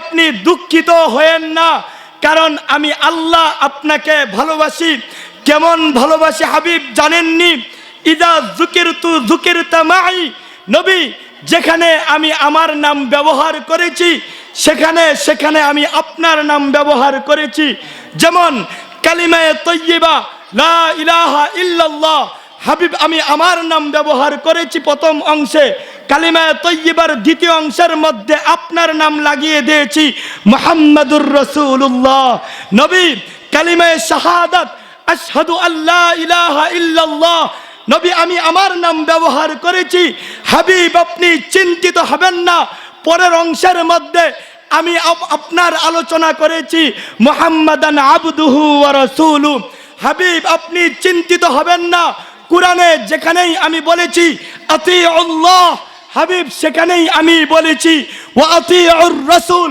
আপনি দুঃখিত হয়েন না, কারণ আমি আল্লাহ আপনাকে ভালোবাসি। কেমন ভালোবাসি হাবিব জানেননি? ইদা জুকির তু জুকির তামাই নবী, যেখানে আমি আমার নাম ব্যবহার করেছি, সেখানে সেখানে আমি আপনার নাম ব্যবহার করেছি। যেমন, কালিমায়ে তৈয়বা, লা ইলাহা ইল্লাল্লাহ, হাবিব, আমি আমার নাম ব্যবহার করেছি প্রথম অংশে। কালিমায় তৈয়বার দ্বিতীয় অংশের মধ্যে আপনার নাম লাগিয়ে দিয়েছি মোহাম্মদুর রসুল্লাহ নবী কালিমায় শাহাদাত, আশহাদু আল্লাহ ইলাহা ইল্লাল্লাহ। নবী, আমি আমার নাম ব্যবহার করেছি। হাবিব, আপনি চিন্তিত হবেন না। পরের অংশের মধ্যে আমি আপ- আপনার আলোচনা করেছি, মোহাম্মদান আবদুহু রাসূলু। হাবিব, আপনি চিন্তিত হবেন না। কোরআনে যেখানেই আমি বলেছি আতি আল্লাহ হাবিব সেখানেই আমি বলেছি ও আতি রসুল